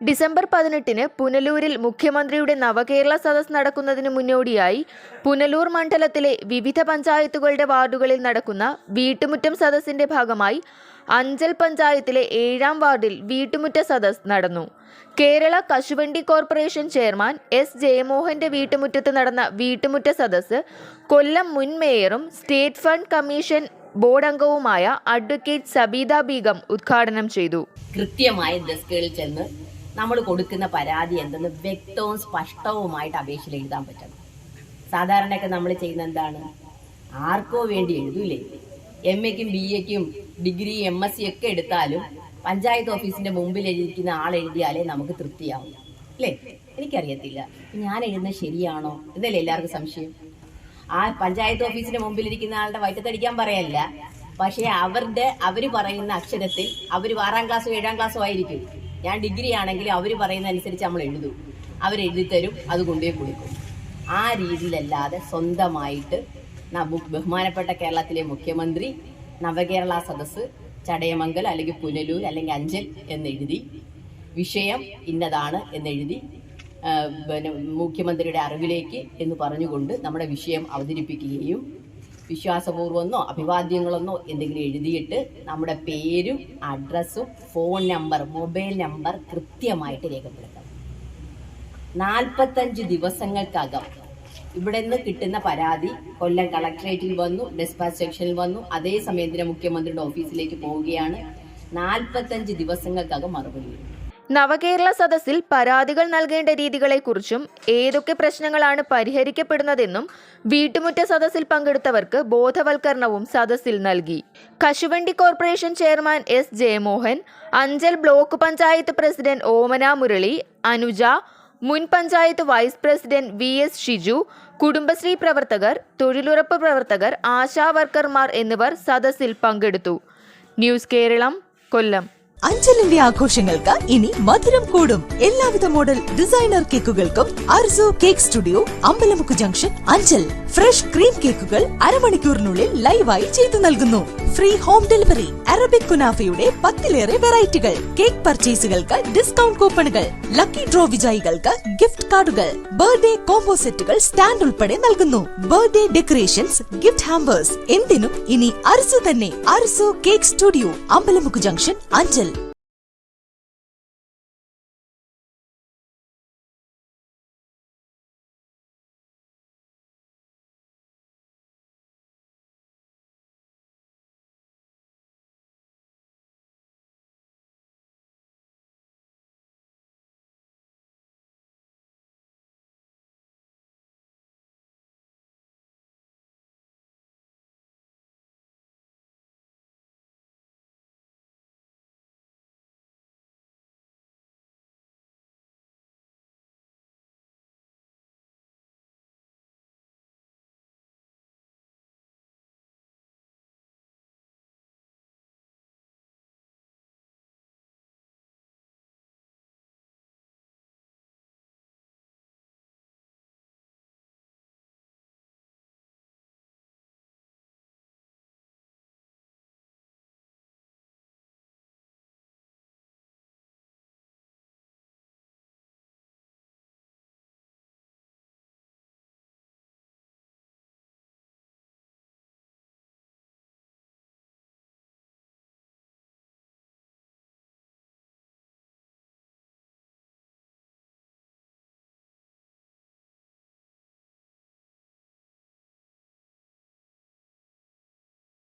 December പതിനെട്ടിന് പുനലൂരിൽ മുഖ്യമന്ത്രിയുടെ നവകേരള സദസ് നടക്കുന്നതിന് മുന്നോടിയായി പുനലൂർ മണ്ഡലത്തിലെ വിവിധ പഞ്ചായത്തുകളുടെ വാർഡുകളിൽ നടക്കുന്ന വീട്ടുമുറ്റം സദസ്സിന്റെ ഭാഗമായി അഞ്ചൽ പഞ്ചായത്തിലെ ഏഴാം വാർഡിൽ വീട്ടുമുറ്റ സദസ് നടന്നു. കേരള കശുവണ്ടി കോർപ്പറേഷൻ ചെയർമാൻ എസ് ജയമോഹന്റെ വീട്ടുമുറ്റത്ത് നടന്ന വീട്ടുമുറ്റ സദസ് കൊല്ലം മുൻ മേയറും സ്റ്റേറ്റ് ഫണ്ട് കമ്മീഷൻ ബോർഡ് അംഗവുമായ അഡ്വക്കേറ്റ് സബീദ ബീഗം ഉദ്ഘാടനം ചെയ്തു. കൃത്യമായി ഡെസ്കുകളിൽ ചെന്ന് നമ്മൾ കൊടുക്കുന്ന പരാതി എന്തെന്ന് വ്യക്തവും സ്പഷ്ടവുമായിട്ട് അപേക്ഷയിൽ എഴുതാൻ പറ്റണം. സാധാരണയൊക്കെ നമ്മൾ ചെയ്യുന്ന എന്താണ്? ആർക്കോ വേണ്ടി എഴുതൂലേ? എം എക്കും ബി എക്കും ഡിഗ്രി എം എസ് സി ഒക്കെ എടുത്താലും പഞ്ചായത്ത് ഓഫീസിന്റെ മുമ്പിൽ എഴുതിക്കുന്ന ആൾ എഴുതിയാലേ നമുക്ക് തൃപ്തിയാവും. അല്ലേ? എനിക്കറിയത്തില്ല. ഞാൻ എഴുതുന്നത് ശരിയാണോ? ഇതല്ലേ എല്ലാവർക്കും സംശയം? ആ പഞ്ചായത്ത് ഓഫീസിന്റെ മുമ്പിൽ ഇരിക്കുന്ന ആളുടെ വയറ്റത്തടിക്കാൻ പറയല്ല. പക്ഷേ അവരുടെ അവർ പറയുന്ന അക്ഷരത്തിൽ അവർ ആറാം ക്ലാസ്സോ ഏഴാം ക്ലാസ്സോ ആയിരിക്കും. ഞാൻ ഡിഗ്രി ആണെങ്കിൽ അവർ പറയുന്ന അനുസരിച്ച് നമ്മൾ എഴുതും. അവരെഴുതി തരും അത് കൊണ്ടുപോയി കൊടുക്കും. ആ രീതിയിലല്ലാതെ സ്വന്തമായിട്ട് ബഹുമാനപ്പെട്ട കേരളത്തിലെ മുഖ്യമന്ത്രി നവകേരള സദസ്സ് ചടയമംഗൽ അല്ലെങ്കിൽ പുനലൂർ അല്ലെങ്കിൽ അഞ്ചൽ എന്നെഴുതി വിഷയം ഇന്നതാണ് എന്നെഴുതി പിന്നെ മുഖ്യമന്ത്രിയുടെ അറിവിലേക്ക് എന്ന് പറഞ്ഞുകൊണ്ട് നമ്മുടെ വിഷയം അവതരിപ്പിക്കുകയും വിശ്വാസപൂർവമെന്നോ അഭിവാദ്യങ്ങളെന്നോ എന്തെങ്കിലും എഴുതിയിട്ട് നമ്മുടെ പേരും അഡ്രസ്സും ഫോൺ നമ്പർ മൊബൈൽ നമ്പർ കൃത്യമായിട്ട് രേഖപ്പെടുത്തണം. നാൽപ്പത്തഞ്ച് ദിവസങ്ങൾക്കകം ഇവിടെ നിന്ന് കിട്ടുന്ന പരാതി കൊല്ലം കളക്ടറേറ്റിൽ വന്നു ഡെസ്പാച്ച് സെക്ഷനിൽ വന്നു. അതേ സമയത്തിന് മുഖ്യമന്ത്രിയുടെ ഓഫീസിലേക്ക് പോവുകയാണ്. നാൽപ്പത്തഞ്ച് ദിവസങ്ങൾക്കകം മറുപടി വരും. നവകേരള സദസ്സിൽ പരാതികൾ നൽകേണ്ട രീതികളെക്കുറിച്ചും ഏതൊക്കെ പ്രശ്നങ്ങളാണ് പരിഹരിക്കപ്പെടുന്നതെന്നും വീട്ടുമുറ്റ സദസ്സിൽ പങ്കെടുത്തവർക്ക് ബോധവൽക്കരണവും സദസ്സിൽ നൽകി. കശുവണ്ടി corporation chairman S Jayamohan Anchal block panchayat president Omana Murali Anuja മുൻ panchayat vice president V S Shiju Kudumbashree പ്രവർത്തകർ തൊഴിലുറപ്പ് പ്രവർത്തകർ ആശാ വർക്കർമാർ എന്നിവർ സദസ്സിൽ പങ്കെടുത്തു. ന്യൂസ് കേരളം കൊല്ലം. അഞ്ചലിന്റെ ആഘോഷങ്ങൾക്ക് ഇനി മധുരം കൂടും. എല്ലാവിധ മോഡൽ ഡിസൈനർ കേക്കുകൾക്കും Arzu cake studio Ambalamukku junction Anchal. Fresh cream കേക്കുകൾ അരമണിക്കൂറിനുള്ളിൽ ലൈവായി ചെയ്തു നൽകുന്നു. ഫ്രീ ഹോം ഡെലിവറി അറബിക് കുനാഫയുടെ പത്തിലേറെ വെറൈറ്റികൾ. കേക്ക് പർച്ചേസുകൾക്ക് ഡിസ്കൗണ്ട് കൂപ്പണുകൾ. ലക്കി ഡ്രോ വിജയികൾക്ക് ഗിഫ്റ്റ് കാർഡുകൾ. ബർത്ത്ഡേ കോംബോ സെറ്റുകൾ സ്റ്റാൻഡ് ഉൾപ്പെടെ നൽകുന്നു. Birthday decorations gift hampers. എന്തിനും ഇനി അരിസു തന്നെ. അരിസു cake studio Ambalamukku junction Anchal.